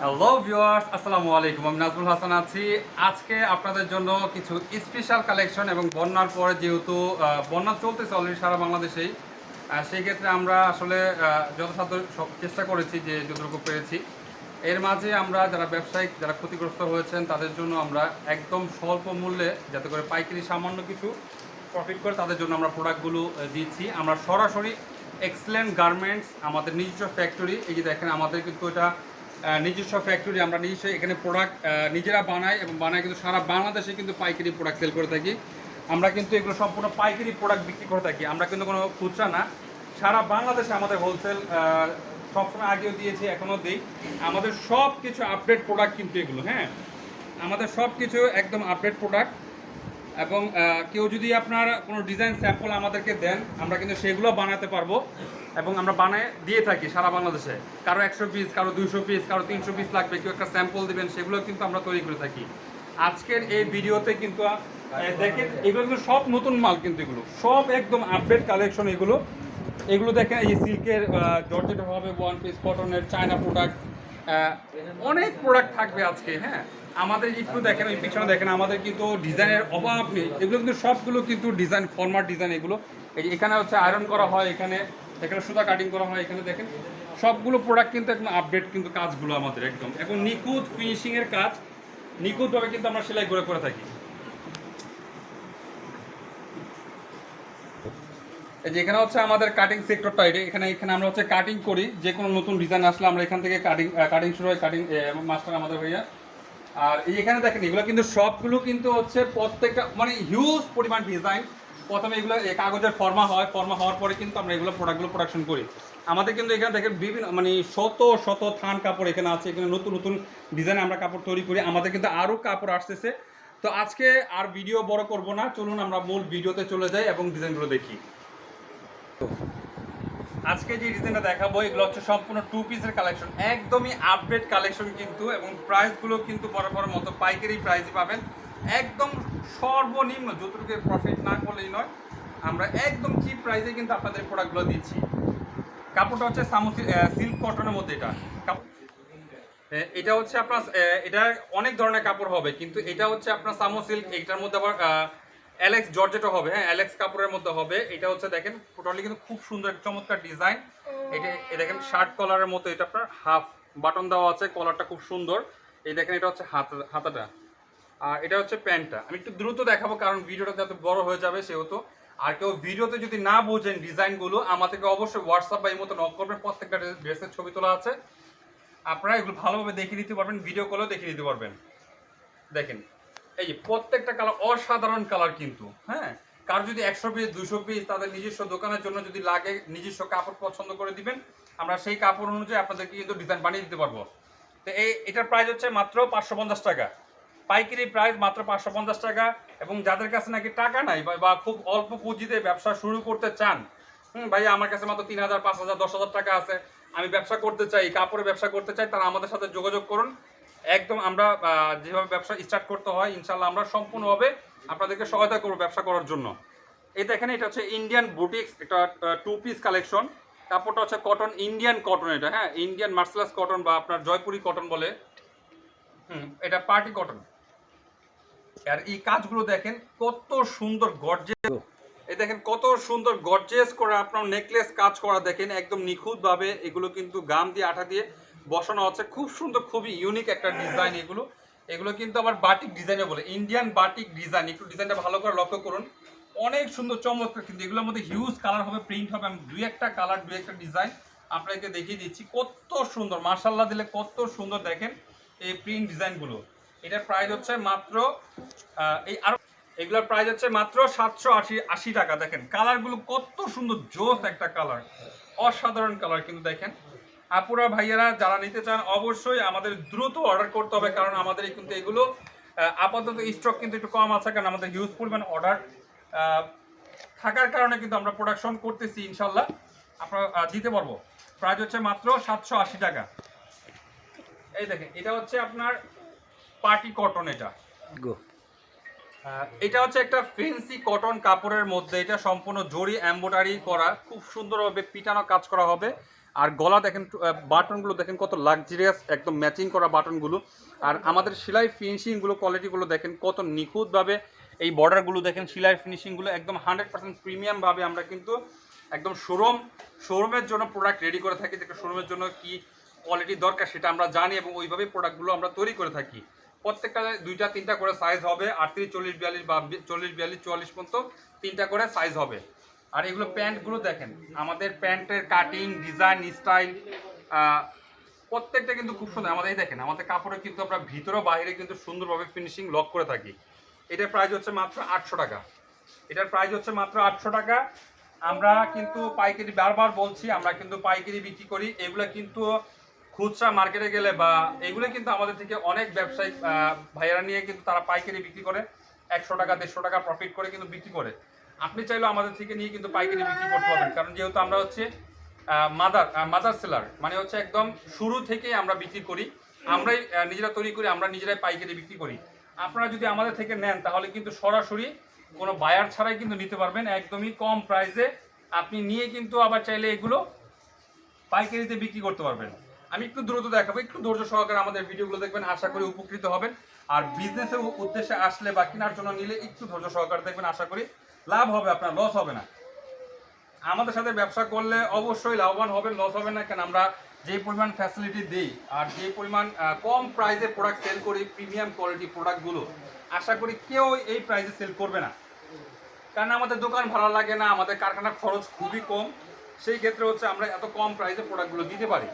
Hello viewers আসসালামু আলাইকুম আমি নাজমুল হাসান আছি। আজকে আপনাদের জন্য কিছু স্পেশাল কালেকশন এবং বন্যার পরে যেহেতু বন্যা চলতেছে অলরেডি সারা বাংলাদেশেই সেই ক্ষেত্রে আমরা আসলে যথাসাধ্য সব চেষ্টা করেছি যে যতটুকু পেরেছি। এর মাঝে আমরা যারা ব্যবসায়িক, যারা ক্ষতিগ্রস্ত হয়েছেন, তাদের জন্য আমরা একদম স্বল্প মূল্যে, যাতে করে পাইকারি সামান্য কিছু প্রফিট করে তাদের জন্য আমরা প্রোডাক্টগুলো দিচ্ছি। আমরা সরাসরি এক্সেলেন্ট গার্মেন্টস আমাদের নিজস্ব ফ্যাক্টরি এই যে দেখেন আমাদের কিন্তু এটা নিজস্ব ফ্যাক্টরি আমরা নিজস্ব এখানে প্রোডাক্ট নিজেরা বানাই এবং বানাই কিন্তু সারা বাংলাদেশে কিন্তু পাইকারি প্রোডাক্ট সেল করে থাকি। আমরা কিন্তু এগুলো সম্পূর্ণ পাইকারি প্রোডাক্ট বিক্রি করে থাকি। আমরা কিন্তু কোনো খুচরা না। সারা বাংলাদেশে আমাদের হোলসেল সবসময় আগেও দিয়েছি, এখনও দিই। আমাদের সব কিছু আপডেট প্রোডাক্ট কিন্তু এগুলো হ্যাঁ? আমাদের সব কিছু একদম আপডেট প্রোডাক্ট এবং কেউ যদি আপনার কোনো ডিজাইন স্যাম্পল আমাদেরকে দেন, আমরা কিন্তু সেগুলো বানাতে পারব এবং আমরা বানায় দিয়ে থাকি সারা বাংলাদেশে। কারও একশো পিস কারও দুইশো পিস কারও তিনশো পিস লাগবে, কেউ একটা স্যাম্পল দিবেন, সেগুলো কিন্তু আমরা তৈরি করে থাকি। আজকের এই ভিডিওতে কিন্তু দেখেন, এগুলো কিন্তু সব নতুন মাল কিন্তু এগুলো। সব একদম আপডেট কালেকশন এগুলো। এগুলো দেখেন, এই সিল্কের জর্জেট হবে ওয়ান পিস কটনের চায়না প্রোডাক্ট অনেক প্রোডাক্ট থাকবে আজকে হ্যাঁ। আমাদের একটু দেখেন, ওই পিছনে দেখেন, আমাদের কিন্তু ডিজাইনের অভাব নেই। এগুলো কিন্তু সবগুলো কিন্তু ডিজাইন, ফরমাট ডিজাইন এগুলো। এখানে হচ্ছে আয়রন করা হয়, এখানে এখানে সুতা কাটিং করা হয়, এখানে দেখেন, সবগুলো প্রোডাক্ট কিন্তু একদম আপডেট কিন্তু কাজগুলো আমাদের একদম। এখন নিখুঁত ফিনিশিংয়ের কাজ, নিখুঁতভাবে কিন্তু আমরা সেলাই করে করে থাকি। এই যে এখানে হচ্ছে আমাদের কাটিং সেক্টরটা এখানে এখানে আমরা হচ্ছে কাটিং করি। যে কোনো নতুন ডিজাইন আসলে আমরা এখান থেকে কাটিং কাটিং শুরু হয় কাটিং মাস্টার আমাদের ভাইয়া। আর এই এখানে দেখেন, এগুলো কিন্তু সবগুলো কিন্তু হচ্ছে প্রত্যেকটা মানে হিউজ পরিমাণ ডিজাইন প্রথমে এগুলো কাগজের ফর্মা হয় ফর্মা হওয়ার পরে কিন্তু আমরা এগুলো প্রোডাক্টগুলো প্রোডাকশন করি। আমাদের কিন্তু এখানে দেখেন বিভিন্ন মানে শত শত থান কাপড় এখানে আছে, এখানে নতুন নতুন ডিজাইন আমরা কাপড় তৈরি করি। আমাদের কিন্তু আরও কাপড় আসতেছে। তো আজকে আর ভিডিও বড় করব না। চলুন আমরা মূল ভিডিওতে চলে যাই এবং ডিজাইনগুলো দেখি। আজকে যে ডিজাইনটা দেখাবো, এগুলো হচ্ছে সম্পূর্ণ টু পিসের কালেকশন একদমই আপডেট কালেকশন কিন্তু, এবং প্রাইসগুলো কিন্তু বরাবর মতো পাইকারি প্রাইসই পাবেন। একদম সর্বনিম্ন, যতটুকু প্রফিট না করলেই নয়, আমরা একদম চিপ প্রাইসে কিন্তু আপনাদের প্রোডাক্টগুলো দিচ্ছি। কাপড়টা হচ্ছে সামুসি সিল্ক কটনের মধ্যে এটা। এটা হচ্ছে আপনার এটা অনেক ধরনের কাপড় হবে, কিন্তু এটা হচ্ছে আপনার সামো সিল্ক এটার মধ্যে আবার অ্যালেক্স জর্জেটও হবে হ্যাঁ অ্যালেক্স কাপড়ের মধ্যে হবে। এটা হচ্ছে দেখেন টোটালি কিন্তু খুব সুন্দর একটা চমৎকার ডিজাইন এটা এ দেখেন শার্ট কলারের মতো এটা আপনার হাফ বাটন দেওয়া আছে কলারটা খুব সুন্দর। এই দেখেন এটা হচ্ছে হাত হাতাটা। আর এটা হচ্ছে প্যান্টটা। আমি একটু দ্রুত দেখাবো কারণ ভিডিওটা যাতে বড় হয়ে যাবে সেহেতু। আর কেউ ভিডিওতে যদি না বোঝেন ডিজাইনগুলো আমাদেরকে অবশ্যই হোয়াটসঅ্যাপ বা এই মতো নক করবেন প্রত্যেকটা ড্রেসের ছবি তোলা আছে। আপনারা এগুলো ভালোভাবে দেখে নিতে পারবেন ভিডিও কলেও দেখে নিতে পারবেন। দেখেন এই যে প্রত্যেকটা কালার অসাধারণ কালার কিন্তু হ্যাঁ? কার যদি একশো পিস দুশো পিস তাদের নিজস্ব দোকানের জন্য যদি লাগে, নিজস্ব কাপড় পছন্দ করে দিবেন, আমরা সেই কাপড় অনুযায়ী আপনাদেরকে কিন্তু ডিজাইন বানিয়ে দিতে পারব। তো এই, এটার প্রাইস হচ্ছে মাত্র পাঁচশো পঞ্চাশ টাকা। পাইকারি প্রাইস মাত্র পাঁচশো পঞ্চাশ টাকা এবং যাদের কাছে নাকি টাকা নাই বা- খুব অল্প পুঁজিতে ব্যবসা শুরু করতে চান, হুম ভাই আমার কাছে মাত্র তিন হাজার, পাঁচ হাজার, দশ হাজার টাকা আছে। আমি ব্যবসা করতে চাই, কাপড়ের ব্যবসা করতে চাই, তারা আমাদের সাথে যোগাযোগ করুন। একদম আমরা যেভাবে ব্যবসা স্টার্ট করতে হয় ইনশাল্লাহ আমরা সম্পূর্ণভাবে আপনাদেরকে সহায়তা করব ব্যবসা করার জন্য। এই দেখেন, এটা হচ্ছে ইন্ডিয়ান বুটিক্স এটা টু পিস কালেকশন কাপড়টা হচ্ছে কটন ইন্ডিয়ান কটন এটা হ্যাঁ? ইন্ডিয়ান মার্সেলাস কটন বা আপনার জয়পুরি কটন বলে। হুম, এটা পার্টি কটন আর এই কাজগুলো দেখেন, কত সুন্দর গর্জে এই দেখেন, কত সুন্দর গর্জেস করে আপনার নেকলেস কাজ করা দেখেন, একদম নিখুঁতভাবে। এগুলো কিন্তু গাম দিয়ে, আঠা দিয়ে বসানো আছে খুব সুন্দর, খুবই ইউনিক একটা ডিজাইন এগুলো। এগুলো কিন্তু আবার বাটিক ডিজাইনে বলে। ইন্ডিয়ান বাটিক ডিজাইন একটু ডিজাইনটা ভালো করে লক্ষ্য করুন। অনেক সুন্দর, চমৎকার কিন্তু। এগুলোর মধ্যে হিউজ কালার হবে প্রিন্ট হবে। আমি দুই একটা কালার দুই একটা ডিজাইন আপনাকে দেখিয়ে দিচ্ছি। কত সুন্দর মার্শাল্লাহ দিলে কত সুন্দর দেখেন এই প্রিন্ট ডিজাইনগুলো এটার প্রাইস হচ্ছে মাত্র এই আরও, এগুলোর প্রাইস হচ্ছে মাত্র সাতশো আশি আশি টাকা। দেখেন কালারগুলো কত সুন্দর, জোস একটা কালার অসাধারণ কালার কিন্তু দেখেন। আপুরা ভাইয়েরা যারা নিতে চান অবশ্যই আমাদের দ্রুত অর্ডার করতে হবে কারণ আমাদের কিন্তু এগুলো আপাতত স্টক কিন্তু একটু কম আছে কারণ আমাদের হিউজ পরিমাণ অর্ডার থাকার কারণে কিন্তু আমরা প্রোডাকশন করতেছি ইনশাল্লাহ আপনারা আহ, দিতে পারব। প্রাইস হচ্ছে মাত্র সাতশো আশি টাকা। এই দেখেন এটা হচ্ছে আপনার পার্টি কটন এটা। এটা হচ্ছে একটা ফেন্সি কটন কাপড়ের মধ্যে এটা সম্পূর্ণ জরি এম্বোটারি করা খুব সুন্দরভাবে পিটানো কাজ করা হবে। আর গলা দেখেন বাটনগুলো দেখেন কত লাক্সারিয়াস একদম ম্যাচিং করা বাটনগুলো। আর আমাদের সেলাই ফিনিশিংগুলো কোয়ালিটিগুলো দেখেন কত নিখুঁতভাবে এই বর্ডারগুলো দেখেন, সেলাই ফিনিশিংগুলো একদম হান্ড্রেড পার্সেন্ট প্রিমিয়ামভাবে আমরা কিন্তু একদম শোরুম শোরুমের জন্য প্রোডাক্ট রেডি করে থাকি, যেটা শোরুমের জন্য কি কোয়ালিটি দরকার সেটা আমরা জানি এবং ওইভাবেই প্রোডাক্টগুলো আমরা তৈরি করে থাকি। প্রত্যেকটা দুইটা, তিনটা করে সাইজ হবে, আটত্রিশ, চল্লিশ, বিয়াল্লিশ বা চল্লিশ, বিয়াল্লিশ, চুয়াল্লিশ পর্যন্ত তিনটা করে সাইজ হবে। আর এগুলো প্যান্টগুলো দেখেন আমাদের প্যান্টের কাটিং ডিজাইন স্টাইল প্রত্যেকটা কিন্তু খুব সুন্দর। আমাদের এই দেখেন আমাদের কাপড়ে কিন্তু আমরা ভিতরে বাইরে কিন্তু সুন্দরভাবে ফিনিশিং লক করে থাকি। এটার প্রাইস হচ্ছে মাত্র আটশো টাকা। এটার প্রাইস হচ্ছে মাত্র আটশো টাকা। আমরা কিন্তু পাইকারি বারবার বলছি আমরা কিন্তু পাইকারি বিক্রি করি। এগুলো কিন্তু খুচরা মার্কেটে গেলে বা এগুলো কিন্তু আমাদের থেকে অনেক ব্যবসায়িক আহ, ভাইয়ারা নিয়ে কিন্তু তারা পাইকারি বিক্রি করে। একশো টাকা দেড়শো টাকা প্রফিট করে কিন্তু বিক্রি করে। আপনি চাইলেও আমাদের থেকে নিয়ে কিন্তু পাইকারি বিক্রি করতে পারবেন। কারণ যেহেতু আমরা হচ্ছে মাদার মাদার সেলার মানে হচ্ছে একদম শুরু থেকেই আমরা বিক্রি করি, আমরাই নিজেরা তৈরি করি, আমরা নিজেরাই পাইকারি বিক্রি করি। আপনারা যদি আমাদের থেকে নেন, তাহলে কিন্তু সরাসরি কোনো বায়ার ছাড়াই কিন্তু নিতে পারবেন, একদমই কম প্রাইসে আপনি নিয়ে কিন্তু আবার চাইলে এগুলো পাইকারিতে বিক্রি করতে পারবেন। আমি একটু দ্রুত দেখাবো, একটু ধৈর্য সহকারে আমাদের ভিডিওগুলো দেখবেন, আশা করি উপকৃত হবেন। আর বিজনেসের উদ্দেশ্যে আসলে বা কেনার জন্য নিলে একটু ধৈর্য সহকারে দেখবেন, আশা করি লাভ হবে আপনার লস হবে না। আমাদের সাথে ব্যবসা করলে অবশ্যই লাভবান হবেন লস হবে না। কেন, আমরা যে পরিমাণ ফ্যাসিলিটি দিই আর যে পরিমাণ কম প্রাইসে প্রোডাক্ট সেল করি প্রিমিয়াম কোয়ালিটি প্রোডাক্টগুলো আশা করি কেউ এই প্রাইসে সেল করবে না। কারণ আমাদের দোকান ভালো লাগে না, আমাদের কারখানার খরচ খুবই কম। সেই ক্ষেত্রে হচ্ছে আমরা এত কম প্রাইসে প্রোডাক্টগুলো দিতে পারি।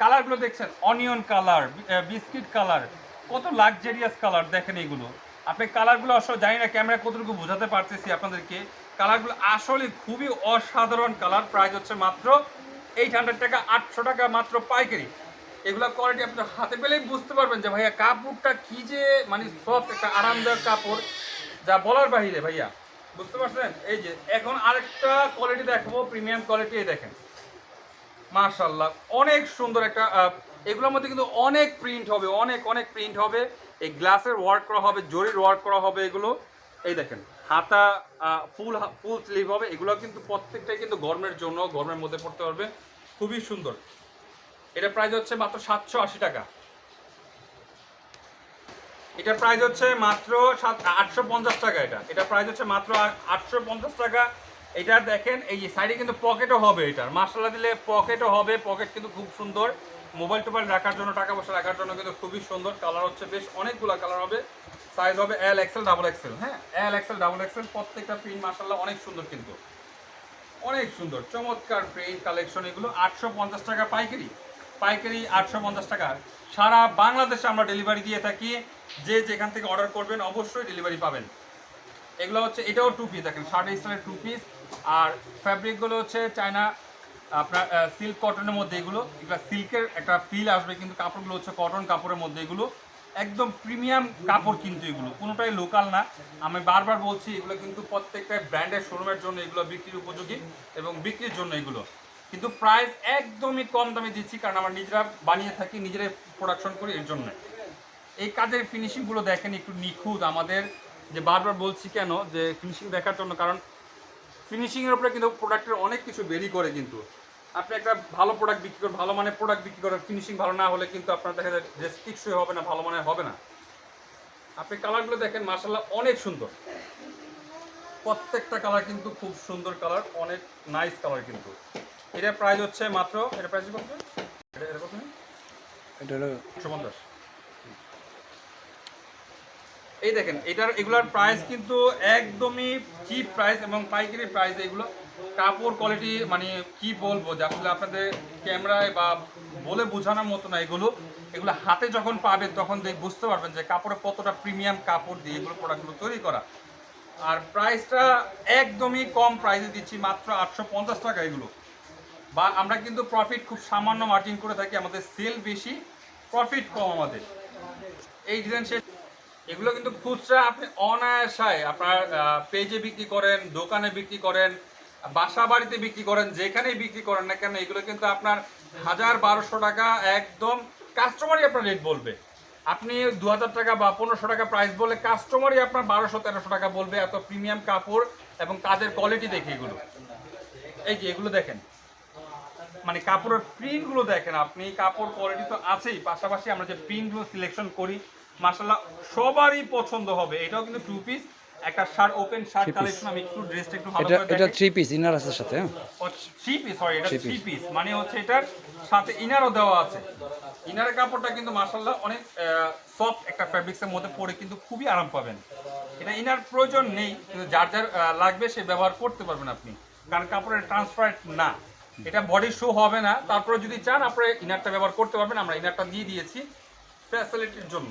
কালারগুলো দেখছেন? অনিয়ন কালার বিস্কিট কালার কত লাক্সারিয়াস কালার দেখেন এগুলো। আপনি কালারগুলো আসলে জানি না ক্যামেরা কতটুকু বোঝাতে পারতেছি আপনাদেরকে। কালারগুলো আসলে খুবই অসাধারণ কালার প্রাইস হচ্ছে মাত্র এইট হান্ড্রেড টাকা, আটশো টাকা মাত্র পাইকারি। এগুলো কোয়ালিটি আপনি হাতে পেলেই বুঝতে পারবেন যে ভাইয়া কাপড়টা কি যে মানে সফট একটা আরামদায়ক কাপড়, যা বলার বাহিরে ভাইয়া। বুঝতে পারছেন? এই যে, এখন আরেকটা কোয়ালিটি দেখাবো প্রিমিয়াম কোয়ালিটি এই দেখেন। মাশাল্লাহ অনেক সুন্দর একটা এগুলোর মধ্যে কিন্তু অনেক প্রিন্ট হবে, অনেক অনেক প্রিন্ট হবে। এই গ্লাসের ওয়ার্ক করা হবে, জরির ওয়ার্ক করা হবে এগুলো। এই দেখেন, হাতা ফুল ফুল স্লিভ হবে, এগুলো কিন্তু প্রত্যেকটাই কিন্তু গরমের জন্য, গরমের মধ্যে পড়তে পারবে। খুবই সুন্দর। এটা প্রাইস হচ্ছে মাত্র সাতশো আশি টাকা। এটা প্রাইস হচ্ছে মাত্র সাত, আটশো পঞ্চাশ টাকা এটা। এটা প্রাইস হচ্ছে মাত্র আটশো পঞ্চাশ টাকা। এটা দেখেন, এই সাইডে কিন্তু পকেটও হবে এটার। মাসালা দিলে পকেটও হবে পকেট কিন্তু খুব সুন্দর। মোবাইল টোবাইল রাখার জন্য, টাকা পয়সা রাখার জন্য কিন্তু খুবই সুন্দর। কালার হচ্ছে বেশ অনেকগুলো কালার হবে। সাইজ হবে এল এক্সেল ডাবল এক্সেল হ্যাঁ? এল এক্সেল ডাবল এক্সেল প্রত্যেকটা প্রিন্ট মাসাল্লাহ অনেক সুন্দর কিন্তু। অনেক সুন্দর, চমৎকার প্রিন্ট কালেকশন এগুলো। আটশো পঞ্চাশ টাকা পাইকারি। পাইকারি আটশো পঞ্চাশ টাকা। সারা বাংলাদেশে আমরা ডেলিভারি দিয়ে থাকি। যে যেখান থেকে অর্ডার করবেন অবশ্যই ডেলিভারি পাবেন। এগুলো হচ্ছে, এটাও টু পিস দেখেন, শার্ট স্টাইলের টু পিস আর ফ্যাব্রিকগুলো হচ্ছে চায়না আপনার সিল্ক কটনের মধ্যে এগুলো এগুলো সিল্কের একটা ফিল আসবে, কিন্তু কাপড়গুলো হচ্ছে কটন কাপড়ের মধ্যে এগুলো। একদম প্রিমিয়াম কাপড় কিন্তু এগুলো, কোনোটাই লোকাল না। আমি বারবার বলছি, এগুলো কিন্তু প্রত্যেকটা ব্র্যান্ডের শোরুমের জন্য এগুলো বিক্রির উপযোগী এবং বিক্রির জন্য এগুলো। কিন্তু প্রাইস একদমই কম দামে দিচ্ছি, কারণ আমরা নিজেরা বানিয়ে থাকি, নিজেরাই প্রোডাকশন করি এর জন্য। এই কাজের ফিনিশিংগুলো দেখেন একটু নিখুঁত। আমাদের যে বারবার বলছি কেন, যে ফিনিশিং দেখার জন্য, কারণ ফিনিশিংয়ের উপরে কিন্তু প্রোডাক্টের অনেক কিছু বেরি করে কিন্তু। আপনি একটা ভালো প্রোডাক্ট বিক্রি করেন ভালো মানের প্রোডাক্ট বিক্রি করেন ফিনিশিং ভালো না হলে কিন্তু আপনার দেখা যায় যে টিকসই হবে না ভালো মানের হবে না। আপনি কালারগুলো দেখেন মার্শাল্লাহ অনেক সুন্দর। প্রত্যেকটা কালার কিন্তু খুব সুন্দর কালার অনেক নাইস কালার কিন্তু। এটা প্রাইস হচ্ছে মাত্র এটা প্রাইস কত? এটা এটা কত? এটা হলো পঞ্চাশ। এই দেখেন এটার এগুলার প্রাইস কিন্তু একদমই চিপ প্রাইস এবং পাইকারি প্রাইস এগুলো কাপড় কোয়ালিটি মানে কি বলব, যে আসলে আপনাদের ক্যামেরায় বা বলে বোঝানোর মতো না এগুলো। এগুলো হাতে যখন পাবেন তখন বুঝতে পারবেন যে কাপড়ে কতটা প্রিমিয়াম কাপড় দিয়ে এগুলো প্রোডাক্টগুলো তৈরি করা। আর প্রাইসটা একদমই কম প্রাইসে দিচ্ছি, মাত্র আটশো পঞ্চাশ টাকা এগুলো। বা আমরা কিন্তু প্রফিট খুব সামান্য মার্জিন করে থাকি, আমাদের সেল বেশি প্রফিট কম আমাদের। এই ডিজাইন শেষ। এগুলো কিন্তু খুচরা আপনি অনায়াসায় আপনার পেজে বিক্রি করেন, দোকানে বিক্রি করেন বাসা বাড়িতে বিক্রি করেন, যেখানেই বিক্রি করেন না কেন, এগুলো কিন্তু আপনার হাজার বারোশো টাকা একদম কাস্টমারই আপনার রেট বলবে। আপনি দু হাজার টাকা বা পনেরোশো টাকা প্রাইস বলে কাস্টমারই আপনার বারোশো, তেরোশো টাকা বলবে এত প্রিমিয়াম কাপড় এবং কাজের কোয়ালিটি দেখে এগুলো। এই যে এগুলো দেখেন। মানে কাপড়ের প্রিন্টগুলো দেখেন আপনি, কাপড় কোয়ালিটি তো আছেই, পাশাপাশি আমরা যে প্রিন্টগুলো সিলেকশন করি মাসাল্লাহ সবারই পছন্দ হবে। এটাও কিন্তু টু পিস একটা শার্ট ওপেন শার্ট কালেকশন আমি একটু ড্রেসটা একটু ভালো করে এটা থ্রি পিস ইনার আছে সাথে? থ্রি পিস সরি এটা থ্রি পিস মানে হচ্ছে এটার সাথে ইনারও দেওয়া আছে। ইনারের কাপড়টা কিন্তু মাসাল্লাহ অনেক সফট একটা ফ্যাব্রিক্সের মধ্যে পরে কিন্তু খুবই আরাম পাবেন। এটা ইনার প্রয়োজন নেই কিন্তু যার যার লাগবে সে ব্যবহার করতে পারবেন আপনি। কারণ কাপড়ের ট্রান্সপারেন্ট না। এটা বডি শো হবে না তারপরে যদি চান আপনি ইনারটা ব্যবহার করতে পারবেন আমরা ইনারটা দিয়ে দিয়েছি ফ্যাসিলিটির জন্য।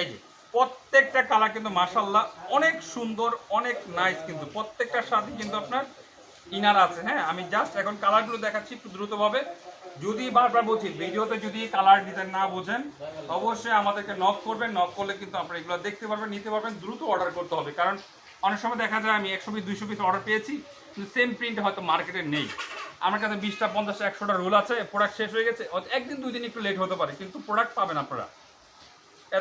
এই যে প্রত্যেকটা কালার কিন্তু মাসাল্লাহ অনেক সুন্দর, অনেক নাইস কিন্তু। প্রত্যেকটার সাথে কিন্তু আপনার ইনার আছে। হ্যাঁ আমি জাস্ট এখন কালারগুলো দেখাচ্ছি একটু দ্রুতভাবে। যদি বারবার বলছি, ভিডিওতে যদি কালার ডিজাইন না বোঝেন, অবশ্যই আমাদেরকে নক করবেন। নক করলে কিন্তু আপনারা এগুলো দেখতে পারবেন, নিতে পারবেন, দ্রুত অর্ডার করতে হবে। কারণ অনেক সময় দেখা যায়, আমি একশো পিস দুইশো পিস অর্ডার পেয়েছি, কিন্তু সেম প্রিন্ট হয়তো মার্কেটে নেই। আমার কাছে বিশটা, পঞ্চাশটা, একশোটা রোল আছে প্রোডাক্ট শেষ হয়ে গেছে হয়তো একদিন, দুই দিন একটু লেট হতে পারে, কিন্তু প্রোডাক্ট পাবেন আপনারা।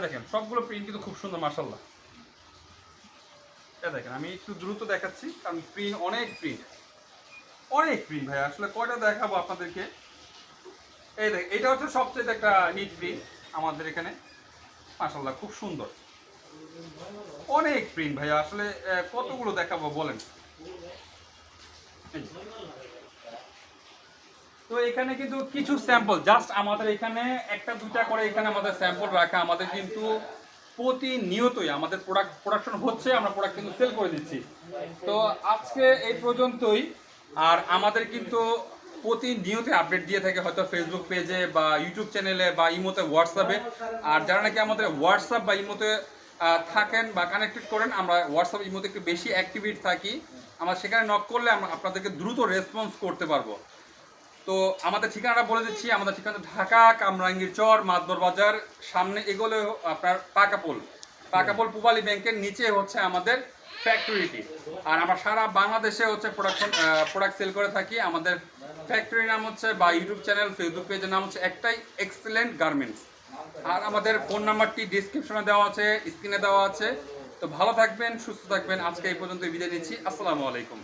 দেখেন, সবগুলো প্রিন্ট কিন্তু খুব সুন্দর মাসাল্লাহ এ দেখেন, আমি একটু দ্রুত দেখাচ্ছি, কারণ প্রিন্ট অনেক প্রিন্ট অনেক প্রিন্ট ভাই, আসলে কয়টা দেখাবো আপনাদেরকে? এই দেখ, এটা হচ্ছে সবচেয়ে একটা নিট প্রিন্ট আমাদের এখানে। মাসাল্লাহ খুব সুন্দর। অনেক প্রিন্ট ভাই, আসলে কতগুলো দেখাবো, বলেন। তো এখানে কিন্তু কিছু স্যাম্পল জাস্ট আমাদের এখানে একটা দুটা করে এখানে আমাদের স্যাম্পল রাখা, আমাদের কিন্তু প্রতিনিয়তই আমাদের প্রোডাক্ট প্রোডাকশন হচ্ছে, আমরা প্রোডাক্ট কিন্তু সেল করে দিচ্ছি। তো আজকে এই পর্যন্তই, আর আমাদের কিন্তু প্রতিনিয়তই আপডেট দিয়ে থাকে হয়তো ফেসবুক পেজে বা ইউটিউব চ্যানেলে বা ইমোতে হোয়াটসঅ্যাপে আর যারা নাকি আমাদের হোয়াটসঅ্যাপ বা ইমোতে থাকেন বা কানেক্টেড করেন, আমরা হোয়াটসঅ্যাপ ইমোতে একটু বেশি অ্যাক্টিভিট থাকি। আমরা সেখানে নক করলে আমরা আপনাদেরকে দ্রুত রেসপন্স করতে পারব। তো আমাদের ঠিকানাটা বলে দিচ্ছি, আমাদের ঠিকানা ঢাকা কামরাঙ্গীর চর, মাদবর বাজার, সামনে এগোলে আপনার পাকাপোল। পাকাপোল পুবালি ব্যাংকের নিচে হচ্ছে আমাদের ফ্যাক্টরিটি আর আমরা সারা বাংলাদেশে হচ্ছে প্রোডাকশন প্রোডাক্ট সেল করে থাকি। আমাদের ফ্যাক্টরির নাম হচ্ছে বা ইউটিউব চ্যানেল ফেসবুক পেজের নাম হচ্ছে একটাই এক্সেলেন্ট গার্মেন্টস আর আমাদের ফোন নাম্বারটি ডিসক্রিপশনে দেওয়া আছে স্ক্রিনে দেওয়া আছে। তো ভালো থাকবেন, সুস্থ থাকবেন। আজকে এই পর্যন্ত বিদায় নিচ্ছি। আসসালামু আলাইকুম।